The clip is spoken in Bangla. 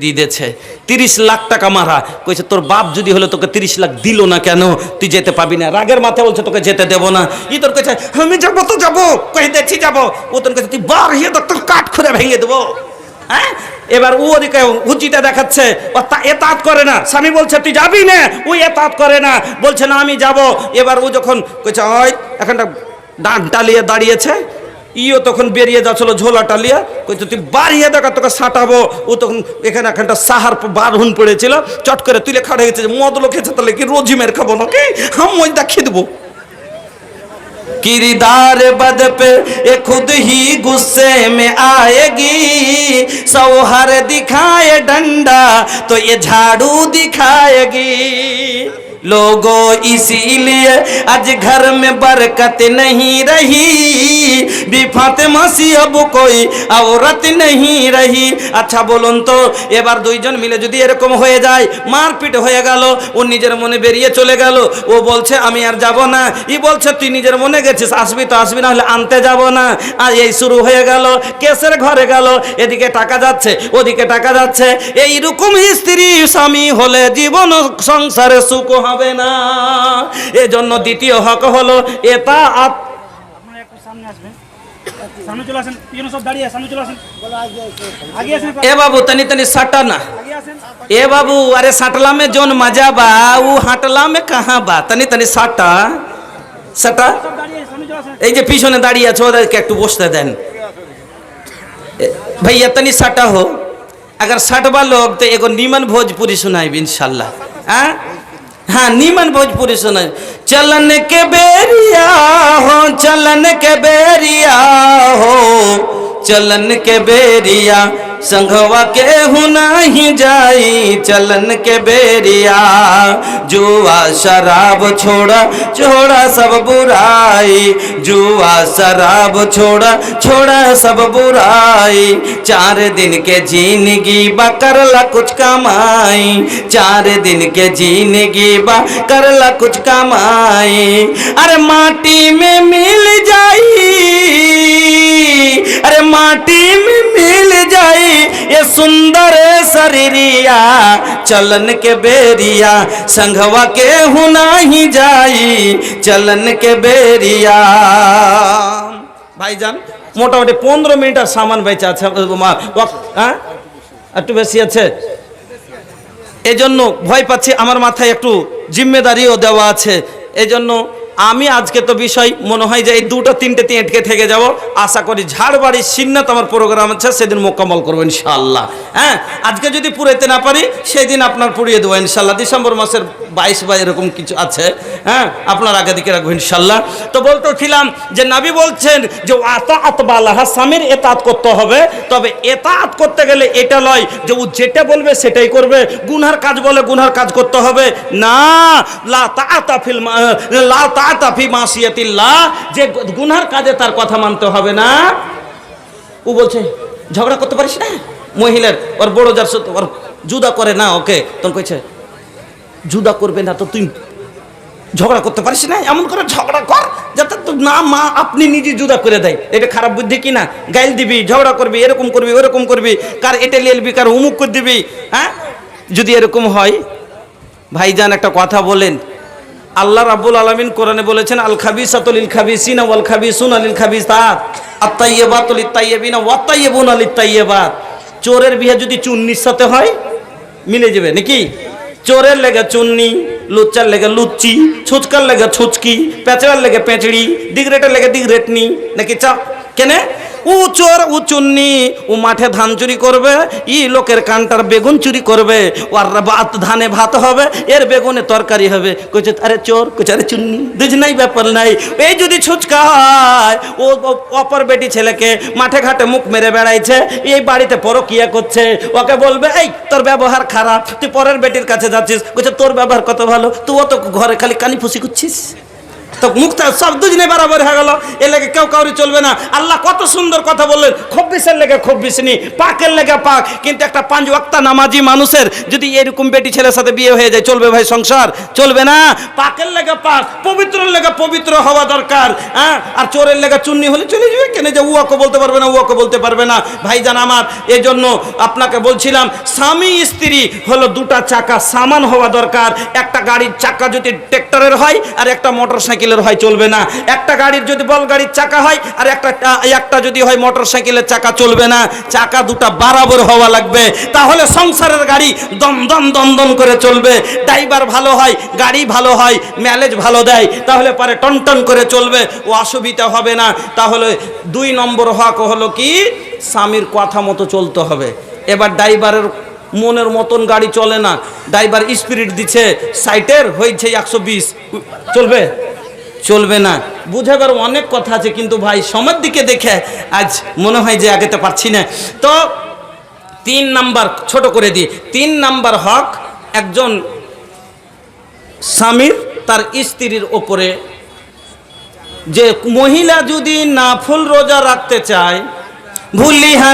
দিয়েছে। তিরিশ লাখ টাকা মারা। কইছে, তোর বাপ যদি হলে তোকে তিরিশ লাখ দিল না কেন? তুই যেতে পাবি না। রাগের মাথায় বলছে, তোকে যেতে দেবো না। ই তোর কাছে আমি যাব তো যাব। কই দেখছি যাব। ও তোর কাছে তুই বার হিয়ে তোর কাঠ খুঁড়ে ভেঙে দেবো। হ্যাঁ? এবার ও ওদিকে হুচিটা দেখাচ্ছে ও এতাত করে না। স্বামী বলছে, তুই যাবি না? ওই এতাত করে না, বলছে, না, আমি যাব। এবার ও যখন কইছে, ওই এখানটা ডান টালিয়ে দাঁড়িয়েছে। ইও তখন বেরিয়ে যাচ্ছিল ঝোলা টালিয়া কইছে তুই বাড়িয়ে দেখা তোকে সাঁটাবো ও তখন এখানে এখানটা সাহার বারহুন পড়েছিল চট করে তুলে খাড়ে গেছে যে মদ লোক খেয়েছে তাহলে কি রোজিমের খাবো নাকি হাম ওই দেখিয়ে দেবো किरदार बद पे ये खुद ही गुस्से में आएगी सौहर दिखाए डंडा तो ये झाड़ू दिखाएगी लोगों इसीलिए आज घर में बरकत नहीं रही বিফাতে মাসি अब कोई औरत नहीं रही আচ্ছা বলুন তো এবার দুইজন মিলে যদি এরকম হয়ে যায় মারপিট হয়ে গেল ও নিজের মনে বেরিয়ে চলে গেল ও বলছে আমি আর যাব না ই বলছে তুই নিজের মনে গেছিস আসবি তো আসবি না হলে আনতে যাব না আর এই শুরু হয়ে গেল কেসের ঘরে গেল এদিকে টাকা যাচ্ছে ওদিকে টাকা যাচ্ছে এইরকম স্ত্রী স্বামী হলে জীবন সংসারে সুখ হবে না এজন্য দ্বিতীয় হক হলো এটা আত আপনারা একটু সামনে আসবেন সামনে চলে আসেন পিছনে সব দাঁড়িয়ে আছে, সামনে চলে আসেন আগে আসেন ए बाबू तनी तनी सटा ना আগে আসেন ए बाबू अरे सटला में जोन मजा बा वो हटला में कहाँ बा तनी तनी सटा सटा সব দাঁড়িয়ে সামনে চলে আসেন এই যে পিছনে দাঁড়িয়ে আছে ওদেরকে একটু বসতে দেন ए, भैया तनी सटा हो अगर सटवा लोग तो एगो नीमन भोजपुरी सुनाई इंशाल्लाह हाँ नीमन भोजपुरी सुना। चलन के बेरिया हो, चलन के बेरिया हो, चलन के बेरिया संघवा के हुना ही जाई, चलन के बेरिया। जुआ शराब छोड़ा छोड़ा सब बुराई। जुआ शराब छोड़ा छोड़ा सब बुराई। चार दिन के ज़िंदगी बा, करला कुछ कमाई। चार दिन के ज़िंदगी बा, करला कुछ कमाई। अरे माटी में मिल जाई, अरे माटी में मिल जाई ये सुंदर शरीरिया चलन के बेरिया संघवा के हुना ही जाई चलन के बेरिया ভাইজান মোটামুটি পনেরো মিনিটের সামান বেঁচে আছে মা, ওয়াক- হ্যাঁ একটু বেশি আছে এজন্য ভয় পাচ্ছি আমার মাথায় একটু জিম্মেদারিও দেওয়া আছে এজন্য আমি আজকে তো বিষয় মনে হয় যে এই দুটো, তিনটে তিনটে থেকে যাব। আশা করি ঝাড়বাড়ির সিন্নাত আমার প্রোগ্রাম আছে, সেদিন মোকাম্মল করব ইনশাল্লাহ হ্যাঁ আজকে যদি পুরাইতে না পারি, সেদিন আপনার পুড়িয়ে দেবো ইনশাল্লাহ ডিসেম্বর মাসের বাইশ বা এরকম কিছু আছে হ্যাঁ আপনার আগে দিকে রাখব ইনশাল্লাহ তো বলতেছিলাম যে নাবি বলছেন যে আতা আতবালাহা স্বামীর এতাত করতে হবে। তবে এতাত করতে গেলে এটা নয় যে ও যেটা বলবে সেটাই করবে। গুনহার কাজ বলে গুনহার কাজ করতে হবে। না, লা তাআতা ফিল লা তাআতা ফি মাসিয়াতিল্লাহ, যে গুনহার কাজে তার কথা মানতে হবে না। ও বলছে, ঝগড়া করতে পারিস না? মহিলার, ওর বড় যার ওর জুদা করে না ওকে? তখন কইছে জুদা করবে না তো তুই ঝগড়া করতে পারিস না? এমন করে ঝগড়া কর, যাতে তো না মা আপনি নিজে জুদা করে দেয়। এটা খারাপ বুদ্ধি কি না? গাইল দিবি, ঝগড়া করবি, এরকম করবি, ওরকম করবি, কার এটা লিলবি কার উমুক করে দিবি হ্যাঁ? যদি এরকম হয়, ভাইজান একটা কথা বলেন আল্লাহ রাব্বুল আলামিন কোরআনে বলেছেন, আল খাবিসাতুল লিল খাবিসিনা ওয়াল খাবিসুনা লিল খাবিসাত। আত-তাইয়্যিবাতুল লিত-তাইয়্যিবিনা ওয়াত-তাইয়্যিবুনা লিত-তাইয়্যিবাত। চোরের বিয়ে যদি চুন্নির সাথে হয়, মিলে যাবে নাকি? চোরের লেগে চুন্নি, লুচ্চার লেগে লুচ্চি, ছুচকার লেগে ছুচকি পেঁচড়ার লেগে পেঁচড়ি দিগরেটের লেগে দিগরেটনি নাকি চা কেনে? ও চোর ও চুন্নি ও মাঠে ধান চুরি করবে, ই লোকের কানটার বেগুন চুরি করবে আর ভাত ধানে ভাত হবে, এর বেগুনে তরকারি হবে। কইছে, আরে চোর, কইছে, আরে চুন্নি, বুঝ নাই, ব্যাপার নাই। এই যদি ছুচকা হয় ও অপর বেটি ছেলেকে মাঠে ঘাটে মুখ মেরে বেড়াইছে, এই বাড়িতে পরো পরকিয়া করছে, ওকে বলবে, এই, তোর ব্যবহার খারাপ, তুই পরের বেটির কাছে যাচ্ছিস। কইছে, তোর ব্যবহার কত ভালো, তুইও তো ঘরে খালি কানি ফুসি করছিস তো মুখটা সব দুজনে বরাবর হয়ে গেল। লেগে কেউ কাউরি চলবে না। আল্লাহ কত সুন্দর কথা বললেন। খব্বিসের লেগে নি পাকের লেগে পাক। কিন্তু একটা পাঁচ ওয়াক্তা নামাজি মানুষের যদি এরকম বেটি ছেলের সাথে বিয়ে হয়ে যায়, চলবে ভাই সংসার? চলবে না। পাকের লেগে পাক, পবিত্রের লেগে পবিত্র হওয়া দরকার। হ্যাঁ? আর চোরের লেগে চুন্নি হলে চলে যাবে কেন? যে উয়াকে বলতে পারবে না, উয়াকে বলতে পারবে না। ভাইজান আমার এই জন্য আপনাকে বলছিলাম, স্বামী স্ত্রী হলো দুটা চাকা সামান হওয়া দরকার। একটা গাড়ির চাকা যদি ট্রেক্টরের হয়, আর একটা মোটর সাইকেলের হয় চলবে না। একটা গাড়ির যদি বল গাড়ির চাকা হয়, আর একটা একটা যদি হয় মোটর সাইকেলের চাকা চলবে না, চাকা দুটা বরাবর হওয়া লাগবে। তাহলে সংসারের গাড়ি দম দম দম দম করে চলবে। ড্রাইভার ভালো হয়, গাড়ি ভালো হয় ম্যালেজ ভালো দেয়, তাহলে পরে টন টন করে চলবে, ও অসুবিধা হবে না। তাহলে দুই নম্বর হক হলো কি? স্বামীর কথা মতো চলতে হবে। এবার ড্রাইভারের মনের মতন গাড়ি চলে না। ড্রাইভার স্পিরিট দিচ্ছে সাইটের হয়েছে একশো বিশ, চলবে? চলবে না। বুঝাবার অনেক কথা আছে, কিন্তু ভাই সময়ের দিকে দেখে আজ মনে হয় যে আগেতে পারছি না। তো তিন নাম্বার ছোট করে দিই। তিন নাম্বার হক, একজন স্বামীর তার স্ত্রীর ওপরে। যে মহিলা যদি না ফুল রোজা রাখতে চায় ভুলিহা